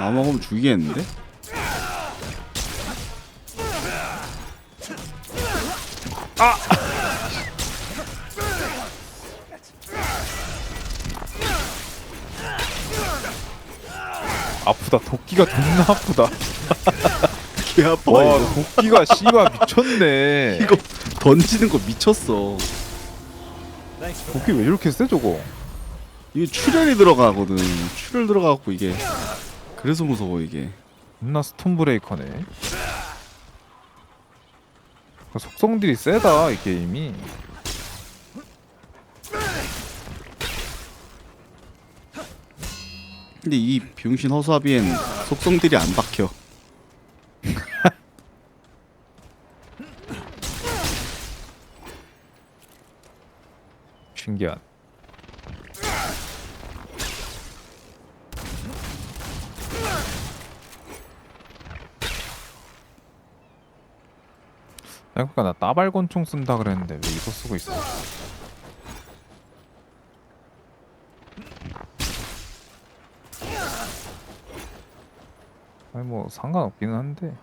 나 먹으면 죽이겠는데? 아프다. 도끼가 존나 아프다. 개 아파 와 이거. 도끼가 씨발 미쳤네. 이거 던지는 거 미쳤어. 도끼 왜 이렇게 세 저거? 이게 출혈이 들어가거든. 출혈 들어가갖고 이게 그래서 무서워 이게. 존나 스톤 브레이커네. 그 속성들이 세다 이 게임이. 근데 이 병신 허수아비엔 속성들이 안 박혀 신기한 생각보다 나 따발권총 쓴다 그랬는데 왜 이거 쓰고 있어? 아니 뭐 상관없기는 한데.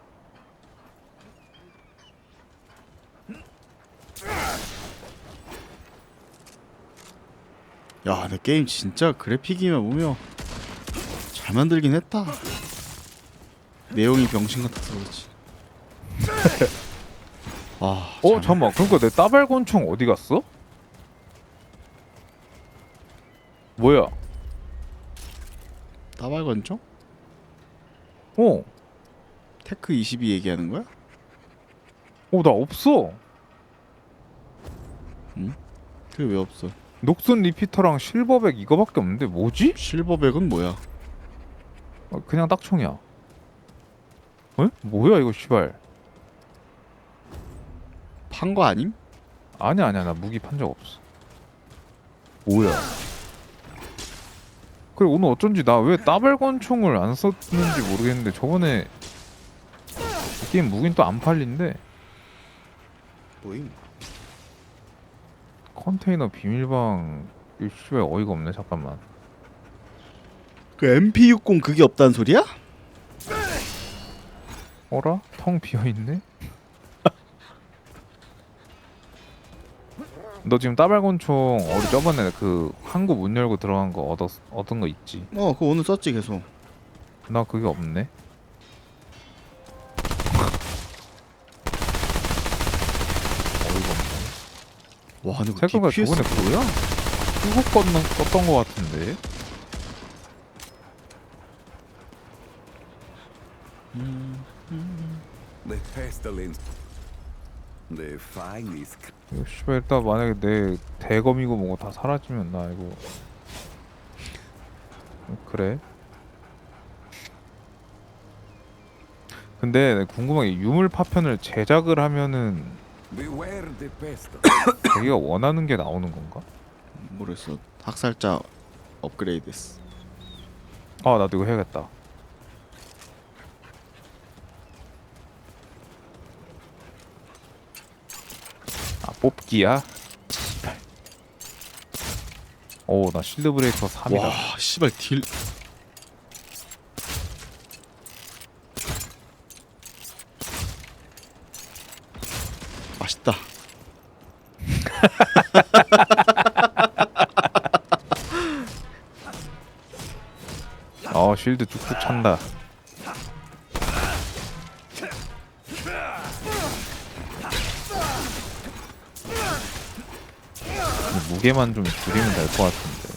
야 근데 게임 진짜 그래픽이면 보면 잘 만들긴 했다. 내용이 병신 같아서 그렇지 아어 잘- 잠깐만 그러니까 내 따발권총 어디 갔어? 뭐야 따발건죠? 어 테크 22 얘기하는 거야? 어, 나 없어. 그게 왜 없어 녹슨 리피터랑 실버백 이거밖에 없는데 뭐지? 실버백은 뭐야 어, 그냥 딱총이야. 에? 뭐야 이거 씨발. 판 거 아님? 아니야 아니야 나 무기 판 적 없어. 뭐야? 그래 오늘 어쩐지 나 왜 따발권총을 안 썼는지 모르겠는데 저번에 이 게임 무기는 또 안 팔린대. 뭐임? 컨테이너 비밀방 이 씨발 어이가 없네 잠깐만. 그 MP60 그게 없다는 소리야? 어라? 텅 비어 있네. 너 지금 따발곤총 어디 저번에 그 항구 문 열고 들어간 거 얻었 얻은 거 있지? 어 그거 오늘 썼지 계속 나 그게 없네. 어이가 없네. 와 근데 그 생각보다 DPS 저번에 뭐야? 후국 껐던 껐던 거 같은데. The pestilence. The finest. 이거 씨발 일단 만약에 내 대검이고 뭐고 다 사라지면 나 이거 그래 근데 궁금한 게 유물 파편을 제작을 하면은 Beware the pest. 자기가 원하는 게 나오는 건가? 모르겠어 학살자 업그레이드했어 아 나도 이거 해야겠다 뽑기야? 오나 실드 브레이커 3이다. 와 씨발 딜. 맛있다. 어 실드 쭉쭉 찬다 무게만 좀 줄이면 될 것 같은데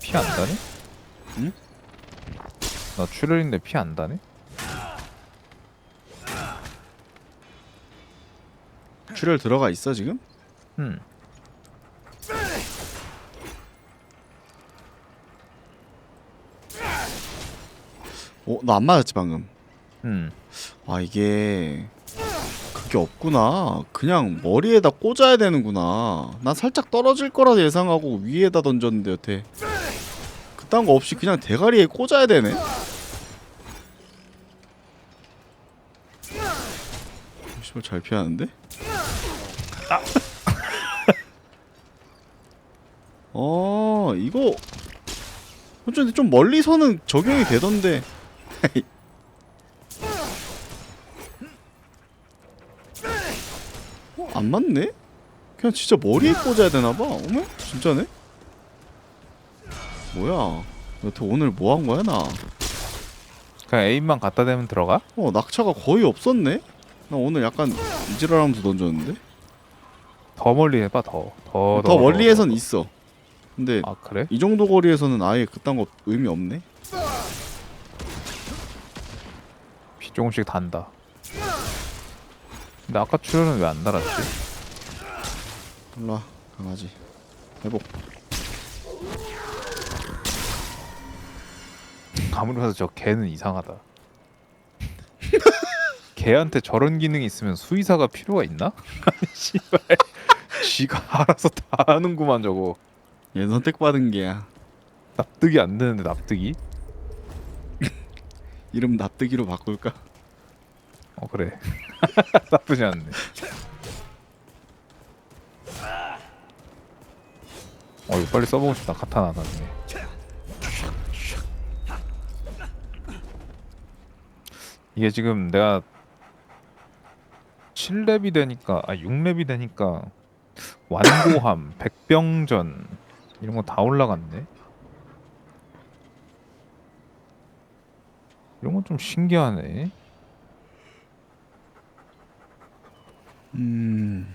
피 안 다네? 응? 나 출혈인데 피 안 다네? 출혈 들어가 있어 지금? 음. 어? 너안 맞았지 방금. 음. 아 이게 그게 없구나. 그냥 머리에다 꽂아야 되는구나. 난 살짝 떨어질 거라 예상하고 위에다 던졌는데 여태. 그딴 거 없이 그냥 대가리에 꽂아야 되네. 씨발 잘 피하는데? 어 이거. 어쩐지 좀 멀리서는 적용이 되던데. 어, 안 맞네? 그냥 진짜 머리에 꽂아야 되나봐 어머? 진짜네? 뭐야 여태 오늘 뭐 한 거야 나? 그냥 에임만 갖다 대면 들어가? 어 낙차가 거의 없었네? 나 오늘 약간 이지랄하면서 던졌는데? 더 멀리 해봐 더. 더, 더 멀리에선 있어 근데 아 그래? 이 정도 거리에서는 아예 그딴 거 의미 없네? 비 조금씩 단다. 근데 아까 출혈은 왜 안 달았지? 몰라 강아지 회복 아무리 봐도 저 개는 이상하다. 개한테 저런 기능이 있으면 수의사가 필요가 있나? 아니 씨발 쥐가 알아서 다 하는구만 저거 얘 선택받은 게야 납득이 안 되는데 납득이? 이름 납득이로 바꿀까? 어 그래. 나쁘지 않네. 어 이거 빨리 써보고 싶다 카타나 나중에. 이게 지금 내가 7렙이 되니까 아 6렙이 되니까 완고함, 백병전 이런 거 다 올라갔네? 이런 건 좀 신기하네 음...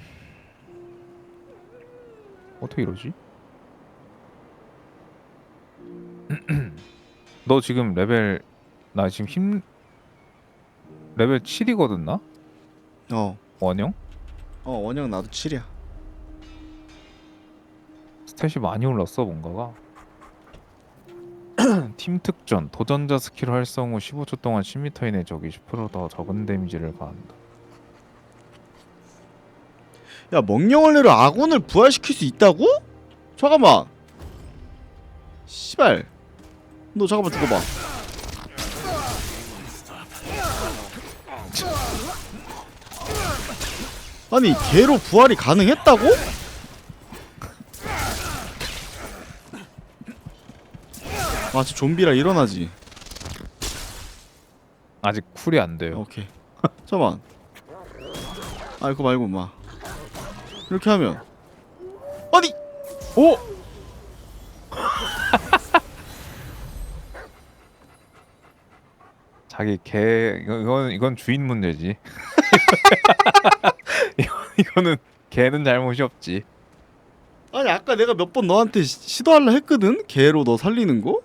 어떻게 이러지? 너 지금 레벨 나 지금 힘 레벨 7이거든 나? 어, 원형? 어 원형 나도 7이야 스탯이 많이 올랐어 뭔가가 팀 특전 도전자 스킬 활성 후 15초 동안 10m 이내 적이 10%더 적은 데미지를 가한다 야 멍령얼레로 아군을 부활시킬 수 있다고? 잠깐만 씨발 너 잠깐만 죽어봐 아니 개로 부활이 가능했다고? 아, 저 좀비라 일어나지. 아직 쿨이 안 돼요 오케이. 잠깐만. 아, 이거 말고 마. 이렇게 하면 아니 오! 자기 개 이거 이건 이건 주인 문제지. 이거 이거는 개는 잘못이 없지. 아니 아까 내가 몇 번 너한테 시- 시도하려 했거든. 개로 너 살리는 거?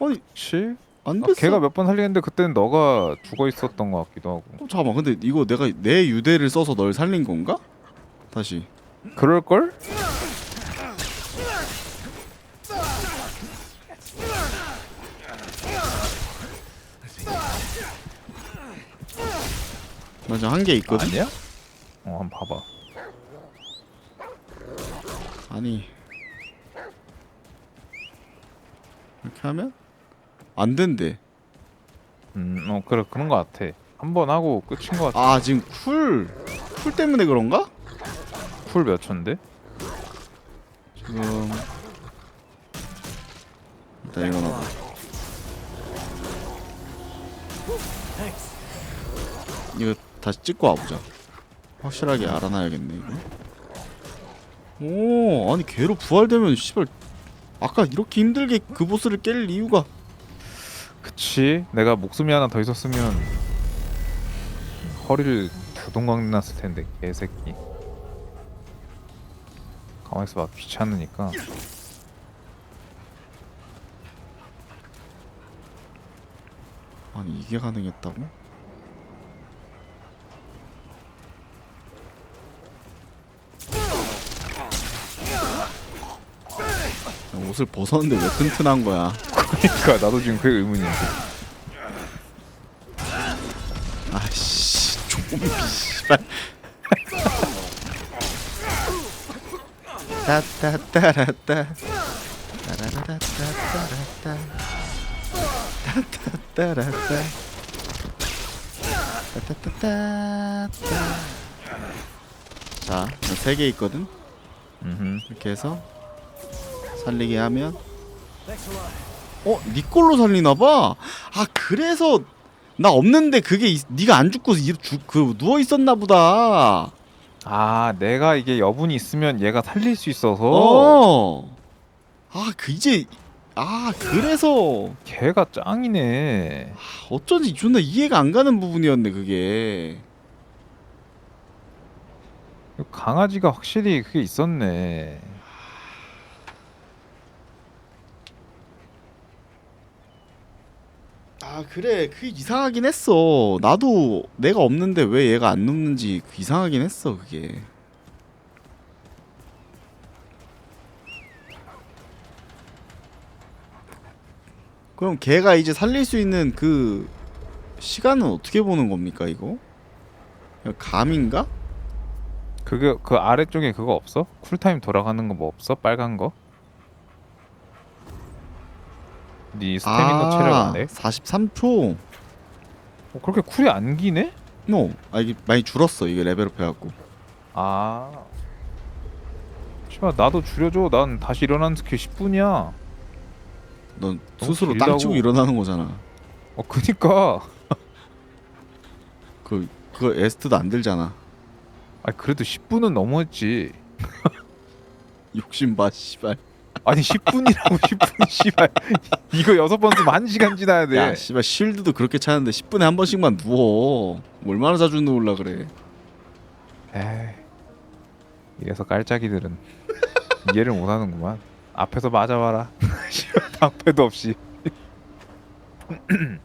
아니 그치? 안 아, 됐어. 걔가 몇 번 살리는데 그때는 너가 죽어 있었던 것 같기도 하고. 어, 잠깐만. 근데 이거 내가 내 유대를 써서 널 살린 건가? 다시. 그럴 걸? 나 지금 한개 있거든. 아니야? 어, 한번 봐봐. 아니. 이렇게 하면 안 된대. 음, 어 그래 그런 것 같아. 한 번 하고 끝인 것 같아. 아 지금 쿨. 쿨 때문에 그런가? 쿨 몇 초인데? 지금 일단 일어나봐. 이거 다시 찍고 와보자. 확실하게 알아놔야겠네 이거. 오 아니 걔로 부활되면 씨발 아까 이렇게 힘들게 그 보스를 깰 이유가 그치. 내가 목숨이 하나 더 있었으면 허리를 두동강 났을 텐데 개새끼. 가만히 있어봐 귀찮으니까. 아니 이게 가능했다고? 야, 옷을 벗었는데 왜 튼튼한 거야? 그러니까 나도 지금 그게 의문이야. 아씨 좀비 씨발 따따따라따 따라라따따라따 따따따라따 따따따따. 자, 세 개 있거든. 음. 이렇게 해서 살리게 하면 어? 니 걸로 살리나 봐. 아, 그래서 나 없는데 그게 있, 네가 안 죽고 이- 주, 그 누워 있었나 보다. 아, 내가 이게 여분이 있으면 얘가 살릴 수 있어서 어. 아, 그 이제 아, 그래서 걔가 짱이네. 어쩐지 존나 이해가 안 가는 부분이었네, 그게. 강아지가 확실히 그게 있었네. 아 그래 그게 이상하긴 했어 나도 내가 없는데 왜 얘가 안 눕는지 그 이상하긴 했어 그게 그럼 걔가 이제 살릴 수 있는 그 시간은 어떻게 보는 겁니까 이거? 감인가? 그게 그 아래쪽에 그거 없어? 쿨타임 돌아가는 거 뭐 없어? 빨간 거? 네 스태미너 체력 안 해? 43초 어, 그렇게 쿨이 안 기네? 노. 아 이게 많이 줄었어 이게 레벨업 해갖고 아. 씨발 나도 줄여줘. 난 다시 일어나는 스킬 10분이야. 넌 너무 스스로 길다고. 땅 치고 일어나는 거잖아 어 그니까. 그 그거 에스트도 안 들잖아 아 그래도 10분은 넘었지. 욕심 봐 씨발 아니 10분이라고 10분 씨발. 이거 여섯 번 쓰면 한 시간 지나야 돼. 야 씨발 쉴드도 그렇게 차는데 10분에 한 번씩만 누워 뭐 얼마나 자주 누울라 그래 에이. 이래서 깔짝이들은 이해를 못하는구만. 앞에서 맞아봐라. 씨발 방패도 없이.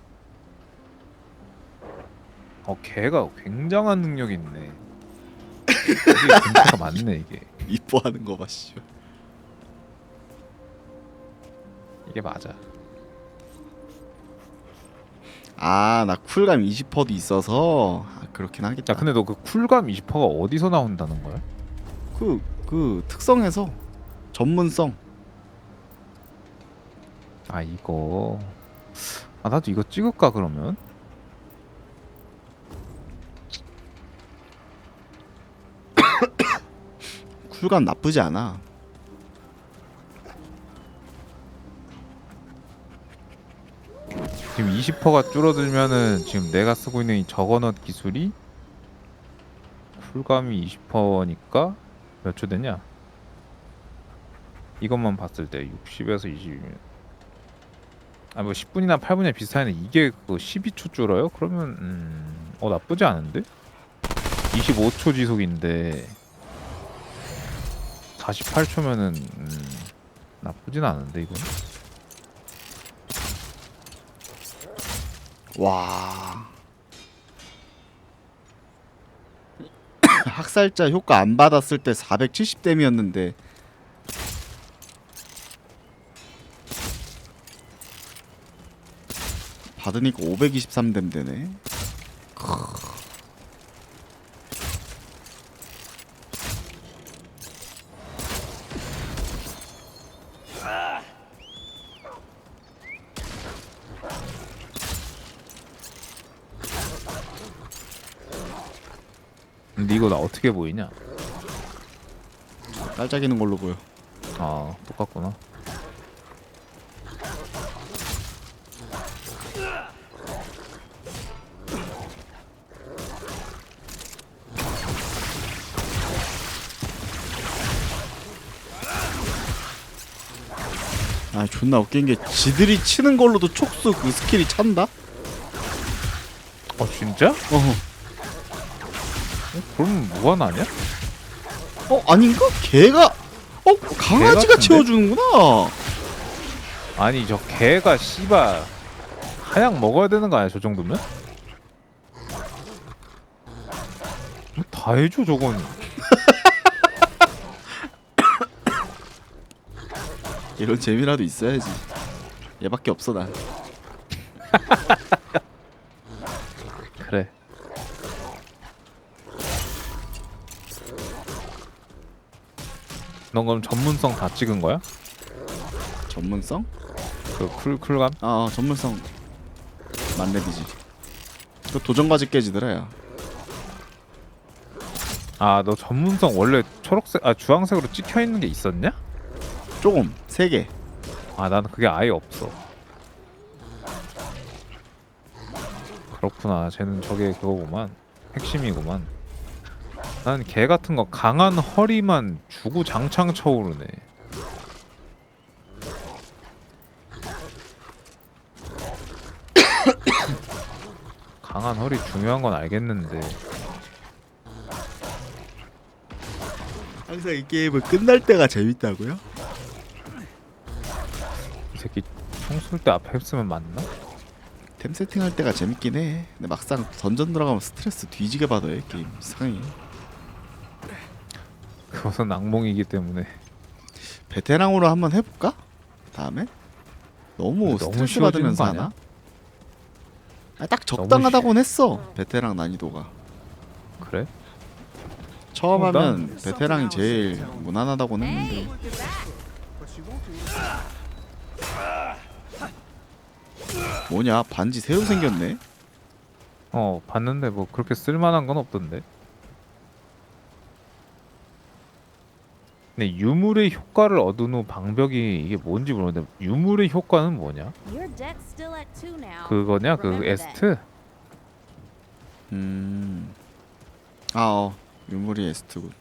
어 걔가 굉장한 능력이 있네. 이게 근처가 많네 이게. 이뻐하는 거봐 씨발 이게 맞아. 아 나 쿨감 20%도 있어서 아, 그렇긴 하겠다 야 근데 너 그 쿨감 20%가 어디서 나온다는 거야? 그, 그 특성에서 전문성 아 이거 아 나도 이거 찍을까 그러면? 쿨감 나쁘지 않아 지금 20%가 줄어들면은 지금 내가 쓰고 있는 이 저거넛 기술이 쿨감이 20%니까 몇 초 되냐? 이것만 봤을 때 60에서 20이면 아 뭐 10분이나 8분이나 비슷하네 이게 그 12초 줄어요? 그러면 음, 어 나쁘지 않은데? 25초 지속인데 48초면은 음, 나쁘진 않은데 이건 와. 학살자 효과 안 받았을 때 470댐이었는데. 받으니까 523댐 되네 근데 이거 나 어떻게 보이냐? 깔짝이는 걸로 보여 아 똑같구나 아 존나 웃긴 게 지들이 치는 걸로도 촉수 그 스킬이 찬다? 어 진짜? 어허 그럼 뭐가 나냐? 어 아닌가? 걔가 어 강아지가 같은데? 채워주는구나. 아니 저 개가 씨발 하약 먹어야 되는 거 아니야 저 정도면? 뭐다 해줘 저건 이런 재미라도 있어야지. 얘밖에 없어 난. 넌 그럼 전문성 다 찍은 거야? 전문성? 그 쿨, 쿨감? 아 어, 전문성 만렙이지. 그 도전과제 깨지더라 야 아 너 전문성 원래 초록색 아 주황색으로 찍혀 있는 게 있었냐? 조금 세 개 아 나는 그게 아예 없어. 그렇구나. 쟤는 저게 그거구만. 핵심이구만. 난 개 같은 거 강한 허리만 주구장창 쳐오르네. 강한 허리 중요한 건 알겠는데 항상 이 게임은 끝날 때가 재밌다고요? 이 새끼 총 쏠 때 앞에 했으면 맞나? 템 세팅할 때가 재밌긴 해 근데 막상 던전 들어가면 스트레스 뒤지게 받아요 게임 이상해 그것은 악몽이기 때문에 베테랑으로 한번 해볼까? 다음에? 너무 너무 스트레스 쉬워지는 받으면서 거 아니야? 하나? 아, 딱 적당하다고는 했어 베테랑 난이도가 그래? 처음 어, 난- 하면 베테랑이 제일 무난하다고는 했는데 뭐냐 반지 새로 생겼네 어 봤는데 뭐 그렇게 쓸만한 건 없던데. 근데 유물의 효과를 얻은 후 방벽이 이게 뭔지 모르는데 유물의 효과는 뭐냐? 그거냐 그. 에스트? 음. 아, 어. 유물이 에스트군.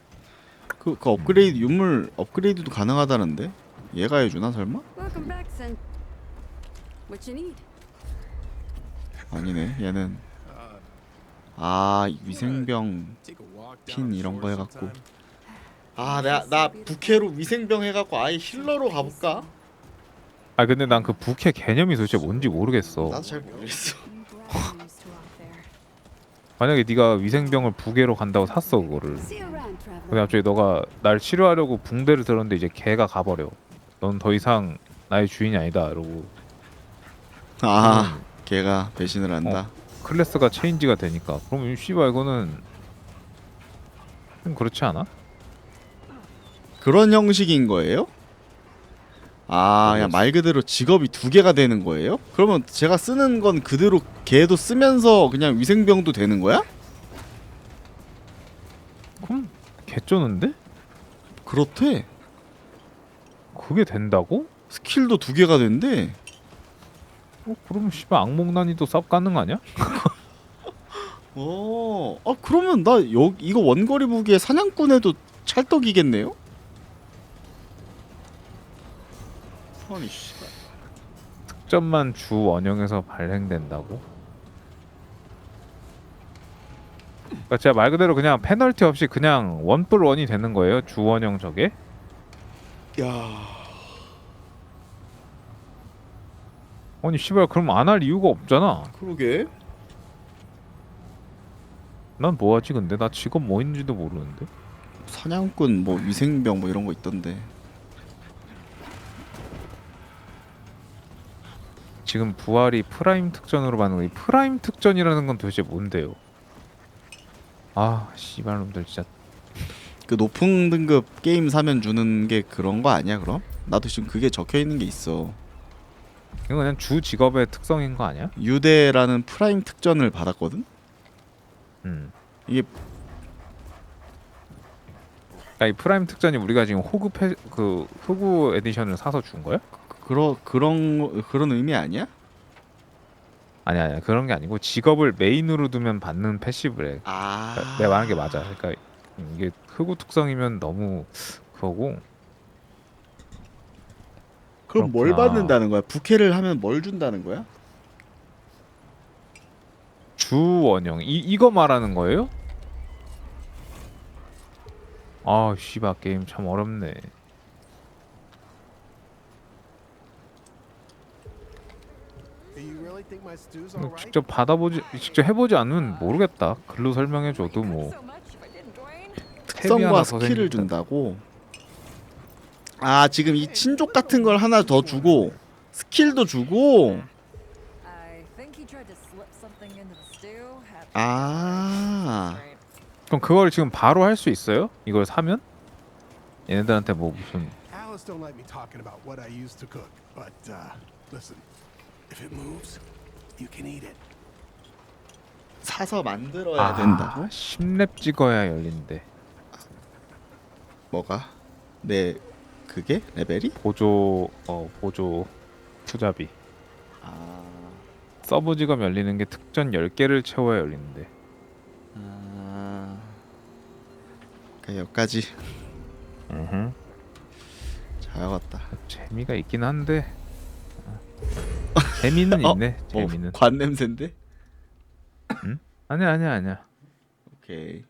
그, 그 업그레이드 유물 업그레이드도 가능하다는데? 얘가 해주나 설마? 아니네. 얘는 아 위생병 핀 이런 거 해갖고. 아, 내가 나 부캐로 위생병 해갖고 아예 힐러로 가볼까? 아 근데 난 그 부캐 개념이 도대체 뭔지 모르겠어. 나도 잘 모르겠어. 만약에 네가 위생병을 부계로 간다고 샀어 그거를. 근데. 갑자기 너가 날 치료하려고 붕대를 들었는데 이제 개가 가버려. 넌 더 이상 나의 주인이 아니다. 이러고 아, 걔가 배신을 한다. 클래스가 체인지가 되니까. 그럼 이 씨발 이거는 좀 그렇지 않아? 그런 형식인 거예요? 아, 그냥 말 그대로 직업이 두 개가 되는 거예요? 그러면 제가 쓰는 건 그대로 걔도 쓰면서 그냥 위생병도 되는 거야? 그럼 개쩌는데? 그렇대. 그게 된다고? 스킬도 두 개가 된대. 어, 그럼 씨발 악몽 난이도 쌉거 아니야? 어, 아 그러면 나 여, 이거 원거리 무기에 사냥꾼에도 찰떡이겠네요? 아니 씨발. 특전만 주 원형에서 발행된다고? 그러니까 제가 말 그대로 그냥 페널티 없이 그냥 원뿔 원이 되는 거예요 주 원형 저게? 야. 아니 씨발 그럼 안 할 이유가 없잖아. 그러게. 난 뭐하지 근데 나 직업 뭐 있는지도 모르는데. 사냥꾼 뭐 위생병 뭐 이런 거 있던데. 지금 부활이 프라임 특전으로 받는 거이 프라임 특전이라는 건 도대체 뭔데요? 아 씨발 놈들 진짜 그 높은 등급 게임 사면 주는 게 그런 거 아니야 그럼? 나도 지금 그게 적혀 있는 게 있어. 이거 그냥 주 직업의 특성인 거 아니야? 유대라는 프라임 특전을 받았거든. 음. 이게 그러니까 이 프라임 특전이 우리가 지금 호구 패, 그 호구 에디션을 사서 준 거야? 그런 그런 그런 의미 아니야? 아니 아니 그런 게 아니고 직업을 메인으로 두면 받는 패시브래. 아. 그러니까 내가 말한 게 맞아. 그러니까 음, 이게 흑우 특성이면 너무 그거고 그럼 뭘 그렇구나. 받는다는 거야? 부캐를 하면 뭘 준다는 거야? 주 원형 이 이거 말하는 거예요? 아 씨발 게임 참 어렵네. 직접 받아보지 직접 해보지 않으면 모르겠다. 글로 설명해줘도 뭐 특성과 스킬을. 준다고. 아 지금 이 친족 같은 걸 하나 더 주고 스킬도 주고. 아. 그럼 그걸 지금 바로 할 수 있어요? 이걸 사면? 얘네들한테 뭐 무슨 Alice don't like me talking about what I used to cook, but uh, listen, if it moves, you can eat it. 사서 만들어야 된다고? 10렙 찍어야 열린대. 뭐가? 내 그게 레벨이? 보조 어 보조 투자비. 아, 서브 직업 열리는 게 특전 10개를 채워야 열리는데. 아, 그 여기까지 으흠. 잘갔다. 재미가 있긴 한데. 어. 재미는 어? 있네. 뭐 재미는. 관 냄새인데? 아니야 아니야 아니야. 오케이.